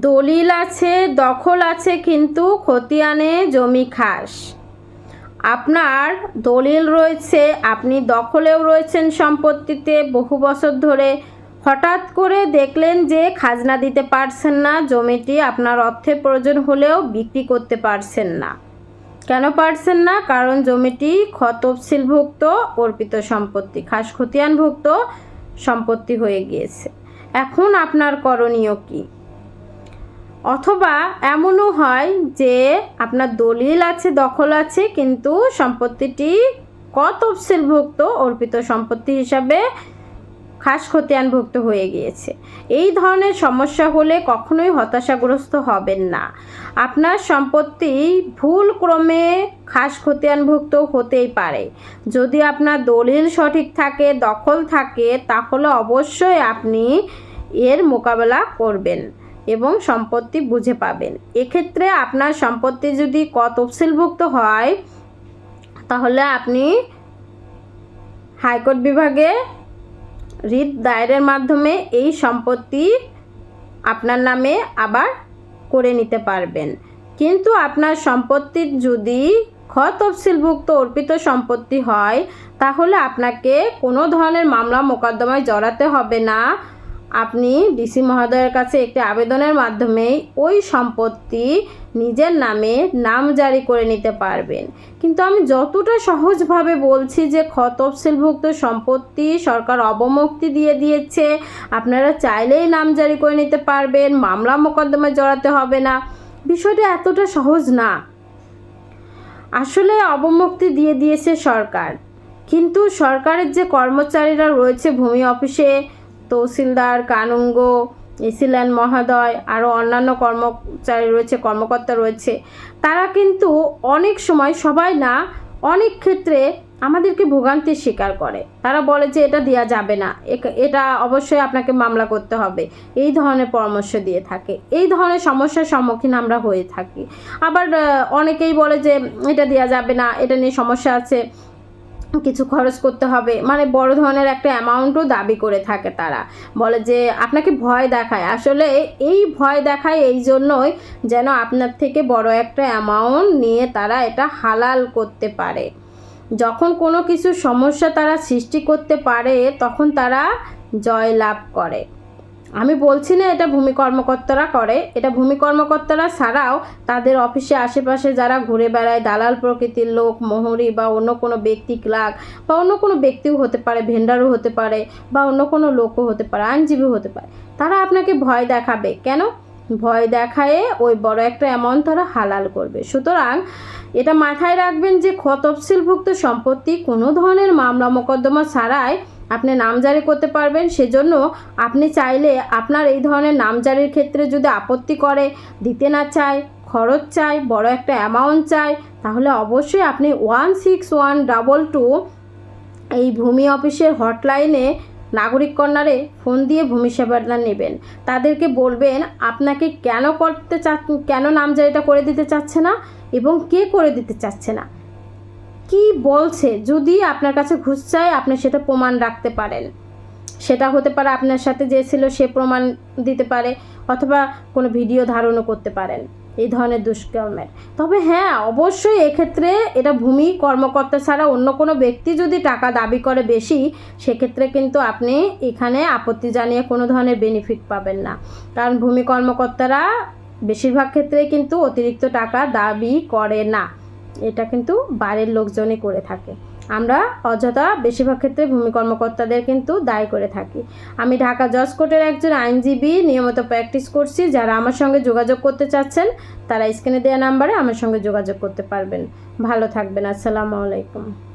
দলিল আছে, দখল আছে, কিন্তু খতিয়ানে জমি খাস। আপনার দলিল রয়েছে, আপনি দখলেও রয়েছেন সম্পত্তিতে বহু বছর ধরে। হঠাৎ করে দেখলেন যে খাজনা দিতে পারছেন না, জমিটি আপনার অর্থের প্রয়োজন হলেও বিক্রি করতে পারছেন না। কেন পারছেন না? কারণ জমিটি খতফসিলভুক্ত অর্পিত সম্পত্তি, খাস খতিয়ানভুক্ত সম্পত্তি হয়ে গিয়েছে। এখন আপনার করণীয় কী? অথবা এমনও হয় যে আপনার দলিল আছে, দখল আছে, কিন্তু সম্পত্তিটি ক অর্পিত সম্পত্তি হিসাবে খাস খতিয়ানভুক্ত হয়ে গিয়েছে। এই ধরনের সমস্যা হলে কখনোই হতাশাগ্রস্ত হবেন না। আপনার সম্পত্তি ভুল ক্রমে খাস খতিয়ানভুক্ত হতেই পারে। যদি আপনার দলিল সঠিক থাকে, দখল থাকে, তাহলে অবশ্যই আপনি এর মোকাবেলা করবেন। এবং সম্পত্তি বুঝে পাবেন। এক্ষেত্রে আপনার সম্পত্তি যদি ক তফসিলভুক্ত হয়, তাহলে আপনি হাইকোর্ট বিভাগে রিট দায়েরের মাধ্যমে এই সম্পত্তি আপনার নামে আবার করে নিতে পারবেন। কিন্তু আপনার সম্পত্তির যদি খ তফসিলভুক্ত অর্পিত সম্পত্তি হয়, তাহলে আপনাকে কোনো ধরনের মামলা মোকদ্দমায় জড়াতে হবে না। আপনি ডিসি মহোদয়ের কাছে একটি আবেদনের মাধ্যমে ওই সম্পত্তি নিজের নামে নাম জারি করে নিতে পারবেন। কিন্তু আমি যতটা সহজভাবে বলছি যে খতফসিলভুক্ত সম্পত্তি সরকার অবমুক্তি দিয়ে দিয়েছে, আপনারা চাইলেই নাম জারি করে নিতে পারবেন, মামলা মোকদ্দমায় জড়াতে হবে না। বিষয়টা এতটা সহজ না। আসলে অবমুক্তি দিয়ে দিয়েছে সরকার। কিন্তু সরকারের যে কর্মচারীরা রয়েছে ভূমি অফিসে তহসিলদার, কানুঙ্গ এসিল্যান্ড মহোদয়, আরও অন্যান্য কর্মচারী রয়েছে, কর্মকর্তা রয়েছে। তারা কিন্তু অনেক সময় সবাই না, অনেক ক্ষেত্রে আমাদেরকে ভোগান্তির স্বীকার করে। তারা বলে যে এটা দেওয়া যাবে না এটা অবশ্যই আপনাকে মামলা করতে হবে। এই ধরনের পরামর্শ দিয়ে থাকে। এই ধরনের সমস্যার সম্মুখীন আমরা হয়ে থাকি। আবার অনেকেই বলে যে এটা দেওয়া যাবে না, এটা নিয়ে সমস্যা আছে। কিছু খরচ করতে হবে। মানে বড় ধরনের একটা অ্যামাউন্টও দাবি করে থাকে তারা। বলে যে, আপনাকে ভয় দেখায়। আসলে এই ভয় দেখায় এই জন্যই যেন আপনার থেকে বড় একটা অ্যামাউন্ট নিয়ে তারা এটা হালাল করতে পারে। যখন কোনো কিছু সমস্যা তারা সৃষ্টি করতে পারে, তখন তারা জয় লাভ করে। আমি বলছি না এটা ভূমি কর্মকর্তারা করে, এটা ভূমি কর্মকর্তারা ছাড়াও তাদের অফিসে আশেপাশে যারা ঘুরে বেড়ায়, দালাল প্রকৃতির লোক, মোহরি বা অন্য কোনো ব্যক্তি, ক্লার্ক বা অন্য কোনো ব্যক্তিও হতে পারে, ভেন্ডারও হতে পারে বা অন্য কোনো লোকও হতে পারে আইনজীবী হতে পারে, তারা আপনাকে ভয় দেখাবে। কেন? ভয় দেখায় ওই বড় একটা অ্যামাউন্ট তারা হালাল করবে। সুতরাং এটা মাথায় রাখবেন যে খতফসিলভুক্ত সম্পত্তি কোনো ধরনের মামলা মোকদ্দমা ছাড়াই আপনি নামজারি করতে পারবেন, সেজন্য আপনি চাইলে আপনার এই ধরনের নামজারির ক্ষেত্রে যদি আপত্তি করে, দিতে না চায়, খরচ চাই বড় একটা অ্যামাউন্ট চাই তাহলে অবশ্যই আপনি one six one double two এই ভূমি অফিসের হটলাইনে নাগরিক কর্নারে ফোন দিয়ে ভূমি সেবাটা নেবেন। তাদেরকে বলবেন, আপনাকে কেন করতে চা কেন নামজারিটা করে দিতে চাচ্ছে না এবং কে করে দিতে চাচ্ছে না? কি বলছে? যদি আপনার কাছে ঘুষ চায়, আপনি সেটা প্রমাণ রাখতে পারেন। সেটা হতে পারে আপনার সাথে যে ছিল, সে প্রমাণ দিতে পারে, অথবা কোনো ভিডিও ধারণও করতে পারেন। এই ধরনের দুষ্কর্মের। তবে হ্যাঁ অবশ্যই এক্ষেত্রে এটা ভূমি কর্মকর্তা ছাড়া অন্য কোনো ব্যক্তি যদি টাকা দাবি করে বেশি, সেক্ষেত্রে কিন্তু আপনি এখানে আপত্তি জানিয়ে কোনো ধরনের বেনিফিট পাবেন না। কারণ ভূমি কর্মকর্তারা বেশিরভাগ ক্ষেত্রে কিন্তু অতিরিক্ত টাকা দাবি করে না। এটা কিন্তু বাইরের লোকজনই করে থাকে। আমরা অযথা বেশিরভাগ ক্ষেত্রে ভূমি কর্মকর্তাদের কিন্তু দায়ী করে থাকি। আমি ঢাকা জজ কোর্টের একজন আইনজীবী নিয়মিত প্র্যাকটিস করছি। যারা আমার সঙ্গে যোগাযোগ করতে চাচ্ছেন, তারা স্ক্রিনে দেওয়া নাম্বারে আমার সঙ্গে যোগাযোগ করতে পারবেন। ভালো থাকবেন। আসসালামু আলাইকুম।